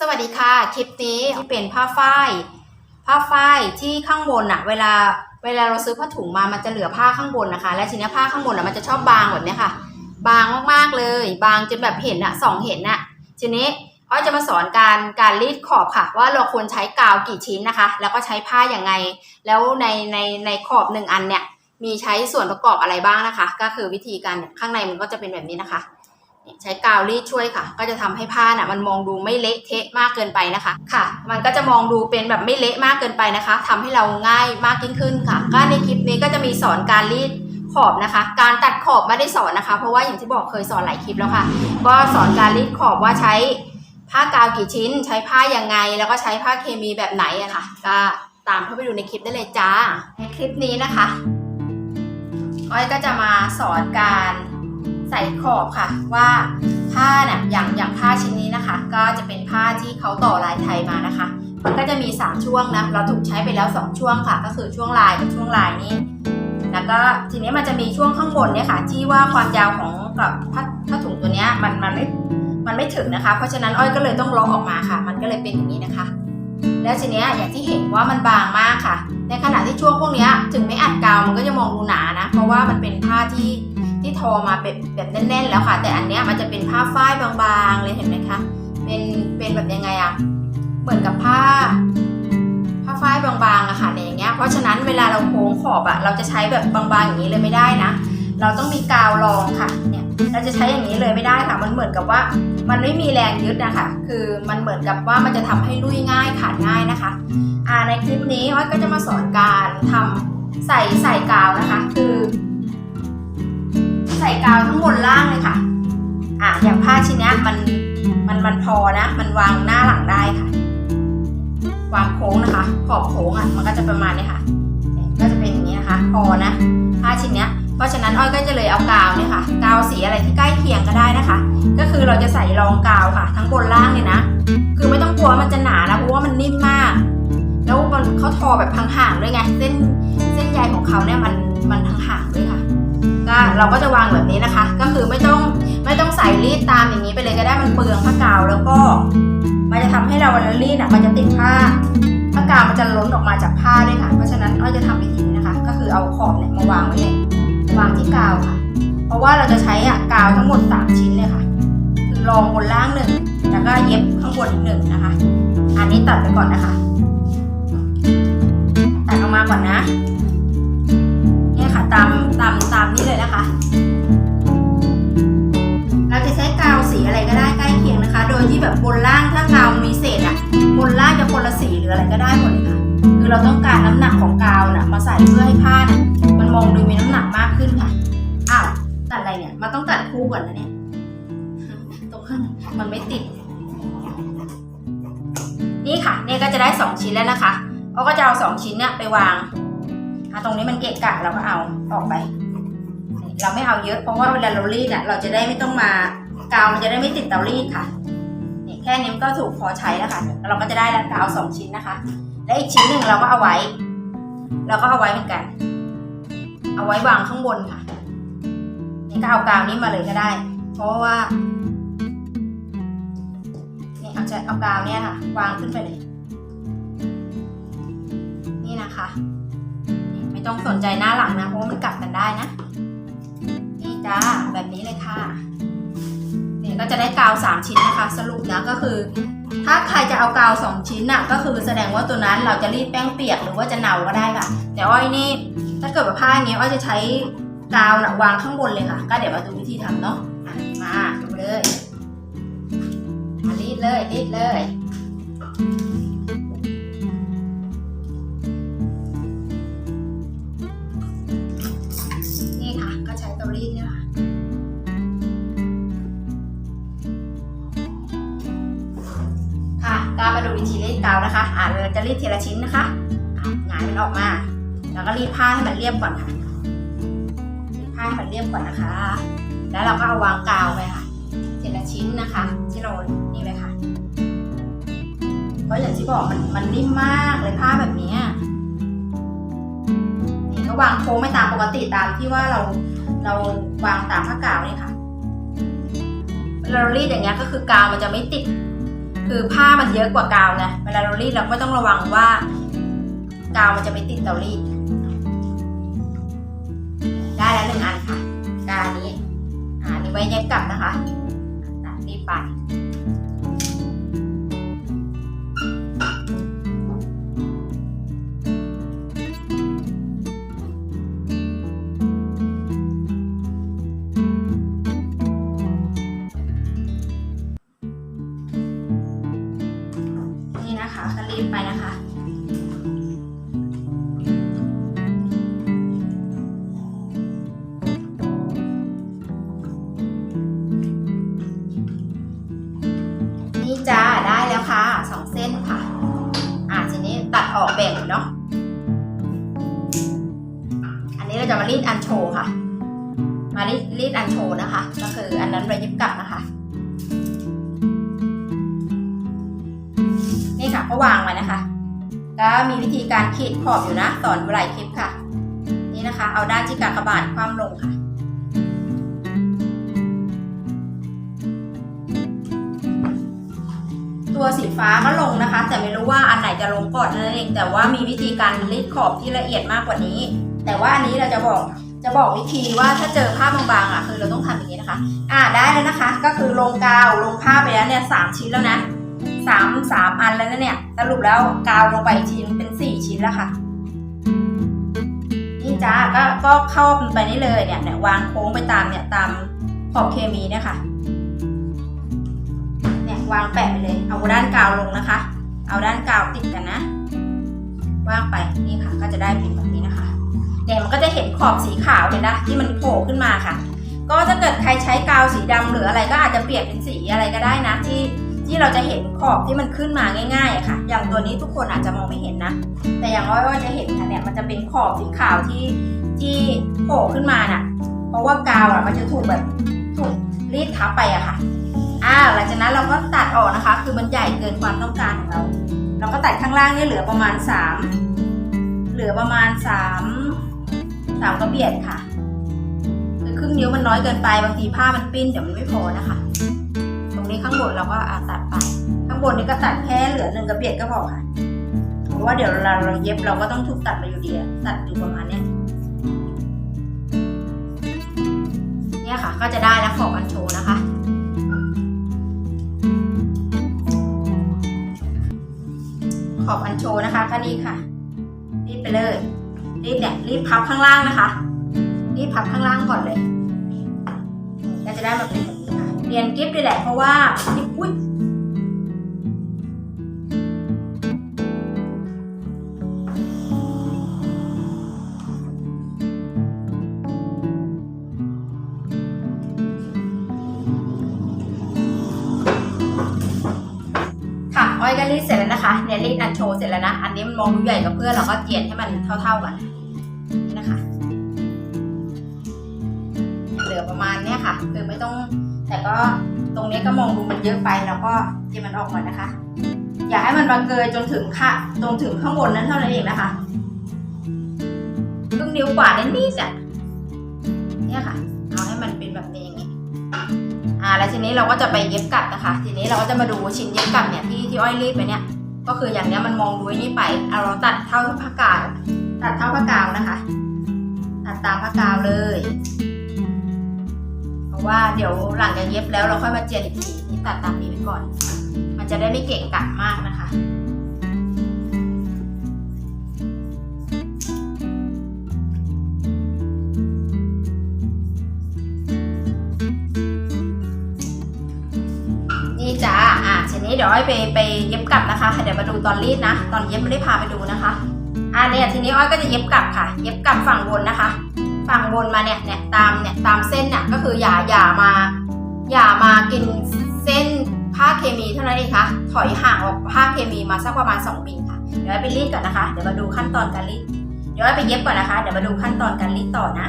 สวัสดีค่ะ คลิปนี้ที่เป็นผ้าฝ้าย ผ้าฝ้ายที่ข้างบนอะเวลาเวลาเราซื้อผ้าถุงมามันจะเหลือผ้าข้างบนนะคะ และทีนี้ผ้าข้างบนอะมันจะชอบบางแบบนี้ค่ะ บางมากๆเลย บางจนแบบเห็นอะสองเห็นอะทีนี้อ้อยจะมาสอนการการรีดขอบค่ะ ว่าเราควรใช้กาวกี่ชิ้นนะคะ แล้วก็ใช้ผ้าอย่างไง แล้วในในในขอบหนึ่งอันเนี่ยมีใช้ส่วนประกอบอะไรบ้างนะคะ ก็คือวิธีการข้างในมันก็จะเป็นแบบนี้นะคะ ใช้กาวรีดช่วยค่ะ ก็จะทำให้ผ้าน่ะมันมองดูไม่เละเทะมากเกินไปนะคะค่ะ มันก็จะมองดูเป็นแบบไม่เละมากเกินไปนะคะทำให้เราง่ายมากยิ่งขึ้นค่ะ ก็ในคลิปนี้ก็จะมีสอนการรีดขอบนะคะ การตัดขอบไม่ได้สอนนะคะ เพราะว่าอย่างที่บอกเคยสอนหลายคลิปแล้วค่ะ ก็สอนการรีดขอบว่าใช้ผ้ากาวกี่ชิ้น ใช้ผ้ายังไง แล้วก็ใช้ผ้าเคมีแบบไหนอะค่ะ ก็ตามเข้าไปดูในคลิปได้เลยจ้าในคลิปนี้นะคะอ้อยก็จะมาสอนการ ใส่ขอบค่ะว่าผ้าเนี่ยอย่างอย่างผ้าชิ้นนี้นะคะ ก็จะเป็นผ้าที่เขาต่อลายไทยมานะคะ มันก็จะมี 3 ช่วงนะเราถูกใช้ไปแล้ว 2 ช่วงค่ะ ก็คือช่วงลายกับช่วงลายนี้ แล้วก็ทีนี้มันจะมีช่วงข้างบนเนี่ยค่ะ ที่ว่าความยาวของกับผ้าผ้าถุงตัวเนี้ยมันมันไม่มันไม่ถึงนะคะ เพราะฉะนั้นอ้อยก็เลยต้องลอกออกมาค่ะ มันก็เลยเป็นอย่างนี้นะคะ แล้วทีเนี้ยอย่างที่เห็นว่ามันบางมากค่ะ ในขณะที่ช่วงพวกเนี้ยถึงไม่อัดกาวมันก็จะมองดูหนานะ เพราะว่ามันเป็นผ้าที่ ที่ทอมาแบบแบบแน่นๆแล้วค่ะ แต่อันเนี้ยมันจะเป็นผ้าฝ้ายบางๆเลยเห็นไหมคะเป็นเป็นแบบยังไงอะเหมือนกับผ้า ผ้าฝ้ายบางๆอะค่ะเนี่ยอย่างเงี้ยเพราะฉะนั้นเวลาเราโค้งขอบอะเราจะใช้แบบบางๆอย่างนี้เลยไม่ได้นะ เราต้องมีกาวรองค่ะเนี่ยเราจะใช้อย่างนี้เลยไม่ได้ค่ะ มันเหมือนกับว่ามันไม่มีแรงยึดนะคะคือมันเหมือนกับว่ามันจะทำให้ลุยง่ายขาดง่ายนะคะอ่าในคลิปนี้อ้อยก็จะมาสอนการทำใส่ใส่กาวนะคะ คือ ใส่กาวทั้งบนล่างเลยค่ะ อ่าอย่างผ้าชิ้นนี้มันมันมันพอนะ มันวางหน้าหลังได้ค่ะ วางโค้งนะคะ ขอบโค้งอะ มันก็จะประมาณนี้ค่ะ ก็จะเป็นอย่างนี้นะคะ พอนะ ผ้าชิ้นนี้เพราะฉะนั้นอ้อยก็จะเลยเอากาวเนี่ยค่ะ กาวสีอะไรที่ใกล้เคียงก็ได้นะคะ ก็คือเราจะใส่รองกาวค่ะ ทั้งบนล่างเนี่ยนะ คือไม่ต้องกลัวมันจะหนานะเพราะว่ามันนิ่มมาก แล้วมันเขาทอแบบห่างๆด้วยไง เส้นเส้นใยของเขาเนี่ยมันมันห่างๆด้วยค่ะ ก็เราก็จะวางแบบนี้นะคะ ก็คือไม่ต้องไม่ต้องใส่รีดตามอย่างนี้ไปเลยก็ได้มันเปลืองผ้ากาวแล้วก็ มันจะทำให้เราเวลารีดอะมันจะติดผ้าผ้ากาวมันจะล้นออกมาจากผ้าด้วยค่ะ เพราะฉะนั้นอ้อยจะทำวิธีนี้นะคะ ก็คือเอาขอบเนี่ยมาวางไว้เลยวางที่กาวค่ะ เพราะว่าเราจะใช้อะกาวทั้งหมดสามชิ้นเลยค่ะรองบนล่างหนึ่งแล้วก็เย็บข้างบนอีกหนึ่งนะคะ อันนี้ตัดไปก่อนนะคะ ตัดออกมาก่อนนะ ค่ะ ตามตามตามนี้เลยนะคะ เราจะใช้กาวสีอะไรก็ได้ใกล้เคียงนะคะ โดยที่แบบบนล่างถ้ากาวมีเศษอะบนล่างจะคนละสีหรืออะไรก็ได้หมดเลยค่ะ คือเราต้องการน้ำหนักของกาวน่ะมาใส่เพื่อให้ผ้าน่ะมันมองดูมีน้ำหนักมากขึ้นค่ะ อ้าวตัดอะไรเนี่ยมันต้องตัดคู่ก่อนนะเนี่ยตรงข้างมันไม่ติด นี่ค่ะเนี่ยก็จะได้สองชิ้นแล้วนะคะเราก็จะเอาสองชิ้นเนี่ยไปวาง อะตรงนี้มันเกะกะเราก็เอาออกไป เราไม่เอาเยอะเพราะว่าเวลาเรารีดอะเราจะได้ไม่ต้องมากาวมันจะได้ไม่ติดเตารีดค่ะนี่แค่นี้ก็ถูกพอใช้แล้วค่ะแล้วเราก็จะได้แล้วกาวสองชิ้นนะคะ และอีกชิ้นหนึ่งเราก็เอาไว้ เราก็เอาไว้เหมือนกัน เอาไว้วางข้างบนค่ะนี่ก็เอากาวนี้มาเลยก็ได้ เพราะว่านี่เอาจะเอากาวเนี่ยค่ะ วางขึ้นไปเลย นี่นะคะ ต้องสนใจหน้าหลังนะเพราะมันกลับกันได้นะ นี่จ้าแบบนี้เลยค่ะ เนี่ยก็จะได้กาวสามชิ้นนะคะ สรุปนะก็คือ ถ้าใครจะเอากาวสองชิ้นน่ะก็คือแสดงว่าตัวนั้นเราจะรีดแป้งเปียกหรือว่าจะเนาก็ได้ค่ะ แต่อ้อยนี่ถ้าเกิดว่าผ้าอย่างเงี้ยอ้อยจะใช้กาวนะวางข้างบนเลยค่ะ ก็เดี๋ยวมาดูวิธีทำเนาะมาดูเลยมารีดเลยรีดเลย ค่ะก็มาดูวิธีรีดกาวนะคะ อ่าเราจะรีดทีละชิ้นนะคะหงายมันออกมา แล้วก็รีดผ้าให้มันเรียบก่อนค่ะรีดผ้าให้มันเรียบก่อนนะคะ แล้วเราก็เอาวางกาวไปค่ะทีละชิ้นนะคะ ที่เรานี่ไปค่ะ เพราะอย่างที่บอกมันมันนิ่มมากเลยผ้าแบบนี้นี่ก็วางโค้งไม่ตามปกติตามที่ว่าเราเราวางตามผ้ากาวนี่ค่ะเรารีดอย่างเงี้ยก็คือกาวมันจะไม่ติด คือผ้ามันเยอะกว่ากาวไงเวลาเรารีดเราก็ต้องระวังว่า กาวมันจะไปติดเตารีด ได้แล้วหนึ่งอันค่ะ กาวนี้ อ่านี่ไว้เย็บกลับนะคะอะรีบไป ราจะมารีดอันโชค่ะ มารีดรีดอันโชนะคะ ก็คืออันนั้นเราเย็บกลับนะคะ นี่ค่ะก็วางไว้นะคะ ก็มีวิธีการขีดขอบอยู่นะสอนหลายคลิปค่ะ นี่นะคะ เอาด้านที่กากบาทคว่ำลงค่ะตัวสีฟ้าก็ลงนะคะ แต่ไม่รู้ว่าอันไหนจะลงก่อนนั่นเองแต่ว่ามีวิธีการรีดขอบที่ละเอียดมากกว่านี้ แต่ว่าอันนี้เราจะบอกจะบอกวิธีว่าถ้าเจอผ้าบางๆอะคือเราต้องทำอย่างนี้นะคะ อ่าได้แล้วนะคะ ก็คือลงกาวลงผ้าไปแล้วเนี่ยสามชิ้นแล้วนะสามสามอันแล้วนะเนี่ยสรุปแล้วกาวลงไปอีกชิ้นเป็นสี่ชิ้นแล้วค่ะนี่จ้าก็ก็เข้าไปนี่เลยเนี่ยเนี่ยวางโค้งไปตามเนี่ยตามขอบเคมีเนี่ยค่ะเนี่ยวางแปะไปเลย เอาด้านกาวลงนะคะ เอาด้านกาวติดกันนะ วางไปนี่ค่ะ ก็จะได้เป็นแบบนี้นะคะ เนี่ยมันก็จะเห็นขอบสีขาวเห็นนะที่มันโผล่ขึ้นมาค่ะ ก็ถ้าเกิดใครใช้กาวสีดำหรืออะไรก็อาจจะเปลี่ยนเป็นสีอะไรก็ได้นะที่ที่เราจะเห็นขอบที่มันขึ้นมาง่ายๆค่ะ อย่างตัวนี้ทุกคนอาจจะมองไม่เห็นนะ แต่อย่างน้อยว่าจะเห็นค่ะเนี่ยมันจะเป็นขอบสีขาวที่ที่โผล่ขึ้นมาน่ะ เพราะว่ากาวอะมันจะถูกแบบถูกรีดทับไปอะค่ะอ่าหลังจากนั้นเราก็ตัดออกนะคะ คือมันใหญ่เกินความต้องการของเรา เราก็ตัดข้างล่างเนี่ยเหลือประมาณสามเหลือประมาณสาม สามกระเบียดค่ะคือครึ่งนิ้วมันน้อยเกินไปบางทีผ้ามันปิ้นเดี๋ยวมันไม่พอนะคะ ตรงนี้ข้างบนเราก็อาตัดไป ข้างบนนี้ก็ตัดแค่เหลือหนึ่งกระเบียดก็พอค่ะ เพราะว่าเดี๋ยวเราเราเย็บเราก็ต้องถูกตัดมาอยู่ดีตัดอยู่ประมาณเนี้ยเนี่ยค่ะ ก็จะได้แล้วขอบอันโชนะคะขอบอันโชนะคะก็นี่ค่ะรีดไปเลย รีดเนี่ยรีดพับข้างล่างนะคะ รีดพับข้างล่างก่อนเลยก็จะได้มาเป็นแบบนี้ค่ะเรียนกิฟต์ด้วยแหละเพราะว่าอุ้ยค่ะอ้อยก็รีดเสร็จแล้วนะคะเนี่ยรีดอันโชว์เสร็จแล้วนะ อันนี้มันมองดูใหญ่กับเพื่อนเราก็เจียนให้มันเท่า ๆกัน นะคะเหลือประมาณเนี้ยค่ะ คือไม่ต้อง แต่ก็ตรงนี้ก็มองดูมันเยอะไปแล้วก็เจียนมันออกมานนะคะ อย่าให้มันบังเกยจนถึงค่ะตรงถึงข้างบนนั้นเท่านั้นเองนะคะครึ่งนิ้วกว่านิดๆอะเนี่ยค่ะ เอาให้มันเป็นแบบนี้อย่างนี้อ่าแล้วทีนี้เราก็จะไปเย็บกลับนะคะ ทีนี้เราก็จะมาดูชิ้นเย็บกลับเนี่ยที่ที่อ้อยรีดไปเนี่ย ก็คืออย่างเนี้ยมันมองดูนี่ไปเอาเราตัดเท่าผ้ากาว ตัดเท่าผ้ากาวนะคะ ตัดตามผ้ากาวเลยเพราะว่าเดี๋ยวหลังจากเย็บแล้วเราค่อยมาเจียนอีกทีนี่ตัดตามนี้ไปก่อน มันจะได้ไม่เกะกะมากนะคะนี่จ้าอะทีนี้เดี๋ยวอ้ไปไปเย็บกลับนะคะ เดี๋ยวมาดูตอนรีดนะ ตอนเย็บไม่ได้พาไปดูนะคะ อะเนี่ยทีนี้อ้อยก็จะเย็บกลับค่ะ เย็บกลับฝั่งบนนะคะ ฝั่งบนมาเนี่ยเนี่ยตามเนี่ยตามเส้นเนี่ยก็คืออย่าอย่ามา อย่ามากินเส้นผ้าเคมีเท่านั้นเองค่ะ ถอยห่างออกผ้าเคมีมาสักประมาณ2มิลค่ะ เดี๋ยวไปรีดก่อนนะคะ เดี๋ยวมาดูขั้นตอนการรีด เดี๋ยวไปเย็บก่อนนะคะ เดี๋ยวมาดูขั้นตอนการรีดต่อนะ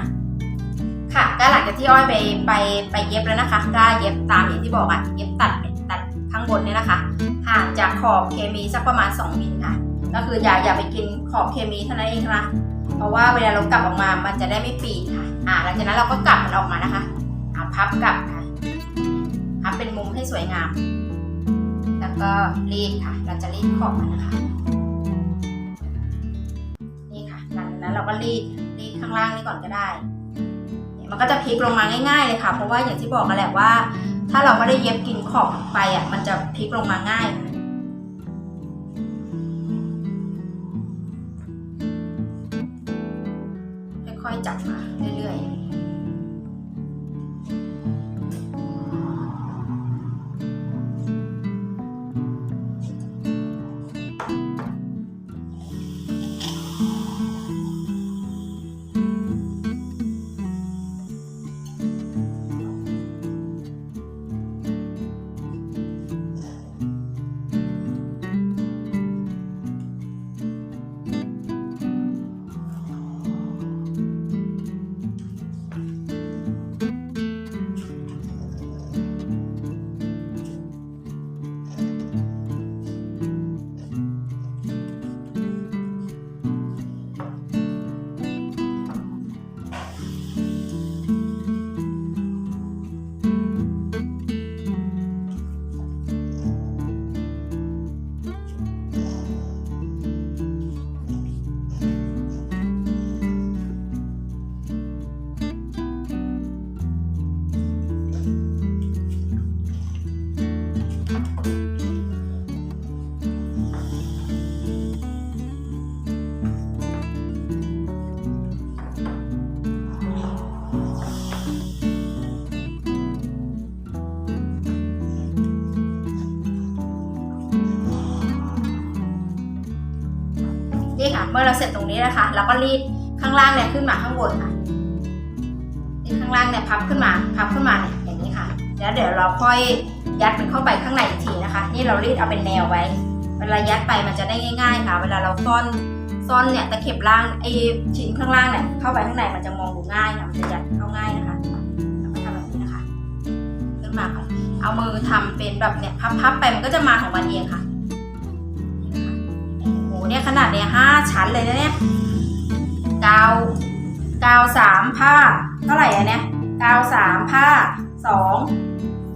ค่ะก็หลังจากที่อ้อยไปไปไปเย็บแล้วนะคะ ก็เย็บตามอย่างที่บอกอะ เย็บตัดตัดข้างบนเนี่ยนะคะ ห่างจากขอบเคมีสักประมาณ2มิลค่ะ ก็คืออย่าอย่าไปกินขอบเคมีเท่านั้นเองค่ะเพราะว่าเวลาเรากลับออกมามันจะได้ไม่ปีกค่ะ อ่าหลังจากนั้นเราก็กลับมันออกมานะคะอ่าพับกลับค่ะพับเป็นมุมให้สวยงาม แล้วก็รีดค่ะ เราจะรีดขอบมันนะคะ นี่ค่ะหลังจากนั้นเราก็รีดรีดข้างล่างนี่ก่อนก็ได้ มันก็จะพลิกลงมาง่าย ๆเลยค่ะ เพราะว่าอย่างที่บอกกันแหละว่า ถ้าเราไม่ได้เย็บกินขอบไปอะมันจะพลิกลงมาง่าย มื่อเราเสร็จตรงนี้นะคะเราก็รีดข้างล่างเนี่ยขึ้นมาข้างบนค่ะรีดข้างล่างเนี่ยพับขึ้นมาพับขึ้นมาเนี่ยอย่างนี้ค่ะ แล้วเดี๋ยวเราค่อยยัดมันเข้าไปข้างในอีกทีนะคะ นี่เรารีดเอาเป็นแนวไว้ เวลายัดไปมันจะได้ง่าย ๆ ค่ะ เวลาเราซ่อนซ่อนเนี่ยตะเข็บล่างไอ้ชิ้นข้างล่างเนี่ยเข้าไปข้างในมันจะมองดูง่ายค่ะมันจะยัดเข้าง่ายนะคะเราก็ทำแบบนี้นะคะ ขึ้นมาค่ะเอามือทำเป็นแบบเนี่ยพับๆไปมันก็จะมาของมันเองค่ะ เนี่ยขนาดเนี่ยห้าชั้นเลยนะเนี่ยกาวกาวสามผ้า เท่าไหร่อะเนี่ยกาวสามผ้าสอง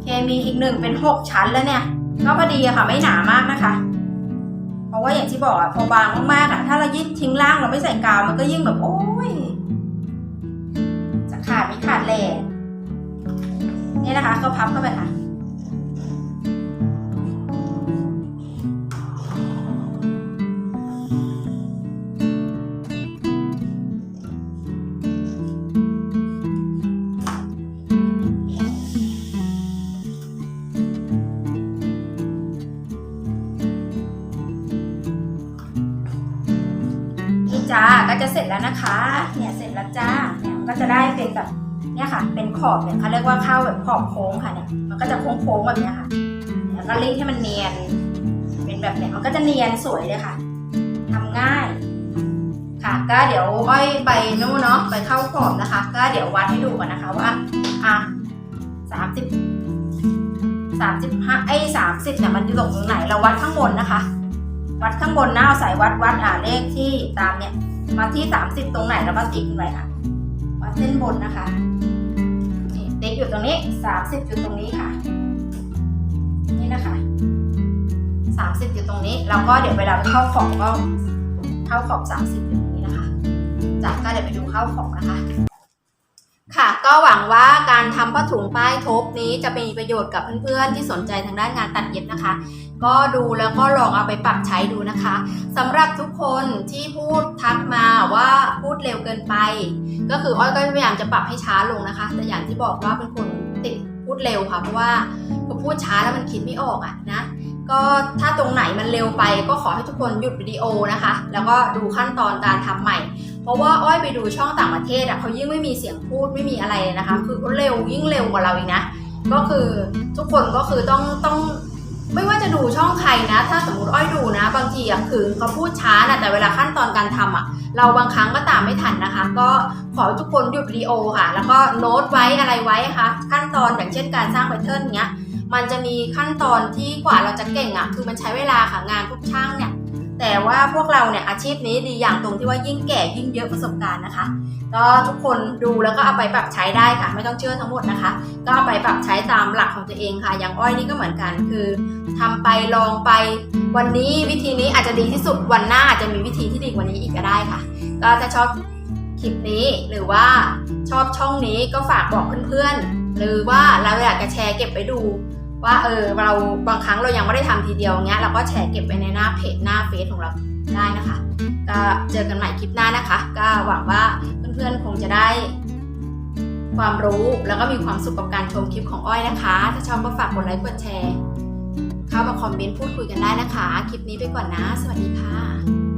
เคมีอีกหนึ่งเป็นหกชั้นแล้วเนี่ยก็พอดีอะค่ะไม่หนามากนะคะ เพราะว่าอย่างที่บอกอะพอบางมากๆอะถ้าเรายิ่งทิ้งล่างเราไม่ใส่กาวมันก็ยิ่งแบบโอ้ยจะขาดไม่ขาดแหล่นี่นะคะก็พับเข้าไปค่ะ เนี่ยค่ะ เป็นขอบเนี่ยเขาเรียกว่าข้าวแบบขอบโค้งค่ะเนี่ย มันก็จะโค้งๆแบบเนี้ยค่ะ แล้วก็รีดให้มันเนียน เป็นแบบเนี้ยมันก็จะเนียนสวยเลยค่ะทำง่ายค่ะ ก็เดี๋ยวอ้อยไปนู่นเนาะไปเข้าขอบนะคะ ก็เดี๋ยววัดให้ดูก่อนนะคะว่าอะสามสิบสามสิบห้าไอ้สามสิบเนี่ยมันอยู่ตรงไหนเราวัดข้างบนนะคะ วัดข้างบนนะเอาสายวัดวัดอ่าเลขที่ตามเนี่ยมาที่สามสิบตรงไหนแล้วก็ติ๊กขึ้นไปค่ะวัดเส้นบนนะคะ อยู่ตรงนี้สามสิบอยู่ตรงนี้ค่ะ นี่นะคะสามสิบอยู่ตรงนี้แล้วก็เดี๋ยวเวลาเข้าของก็เข้าขอบสามสิบอยู่ตรงนี้นะคะจากก็เดี๋ยวไปดูเข้าของนะคะ ก็หวังว่าการทำผ้าถุงป้ายทบนี้จะมีประโยชน์กับเพื่อนๆ ที่สนใจทางด้านงานตัดเย็บนะคะ ก็ดูแล้วก็ลองเอาไปปรับใช้ดูนะคะสำหรับทุกคนที่พูดทักมาว่าพูดเร็วเกินไป ก็คืออ้อยก็พยายามจะปรับให้ช้าลงนะคะ แต่อย่างที่บอกว่าเป็นคนติดพูดเร็วค่ะเพราะว่าพอพูดช้าแล้วมันคิดไม่ออกอะนะก็ถ้าตรงไหนมันเร็วไปก็ขอให้ทุกคนหยุดวิดีโอนะคะ แล้วก็ดูขั้นตอนการทำใหม่ เพราะว่าอ้อยไปดูช่องต่างประเทศอะเขายิ่งไม่มีเสียงพูดไม่มีอะไรเลยนะคะ คือเขาเร็วยิ่งเร็วกว่าเราอีกนะ ก็คือทุกคนก็คือต้องต้องไม่ว่าจะดูช่องใครนะ ถ้าสมมติอ้อยดูนะ บางทีอะคือเขาพูดช้านะแต่เวลาขั้นตอนการทำอะ เราบางครั้งก็ตามไม่ทันนะคะ ก็ขอทุกคนหยุดวิดีโอค่ะ แล้วก็โน้ตไว้อะไรไว้ค่ะ ขั้นตอนอย่างเช่นการสร้างแพทเทิร์นเนี้ย มันจะมีขั้นตอนที่กว่าเราจะเก่งอะ คือมันใช้เวลาค่ะงานทุกช่างเนี่ย แต่ว่าพวกเราเนี่ยอาชีพนี้ดีอย่างตรงที่ว่ายิ่งแก่ยิ่งเยอะประสบการณ์นะคะ ก็ทุกคนดูแล้วก็เอาไปปรับใช้ได้ค่ะ ไม่ต้องเชื่อทั้งหมดนะคะ ก็เอาไปปรับใช้ตามหลักของตัวเองค่ะ อย่างอ้อยนี่ก็เหมือนกันคือทำไปลองไปวันนี้วิธีนี้อาจจะดีที่สุดวันหน้าอาจจะมีวิธีที่ดีกว่านี้อีกก็ได้ค่ะ ก็ถ้าชอบคลิปนี้หรือว่าชอบช่องนี้ก็ฝากบอกเพื่อนๆหรือว่าเราอยากจะแชร์เก็บไว้ดู ว่าเออเราบางครั้งเรายังไม่ได้ทำทีเดียวเงี้ยเราก็แชร์เก็บไว้ในหน้าเพจหน้าเฟซของเราได้นะคะ ก็เจอกันใหม่คลิปหน้านะคะ ก็หวังว่าเพื่อนๆคงจะได้ ความรู้แล้วก็มีความสุขกับการชมคลิปของอ้อยนะคะ ถ้าชอบก็ฝากกดไลค์กดแชร์ เข้ามาคอมเมนต์พูดคุยกันได้นะคะ คลิปนี้ไปก่อนนะ สวัสดีค่ะ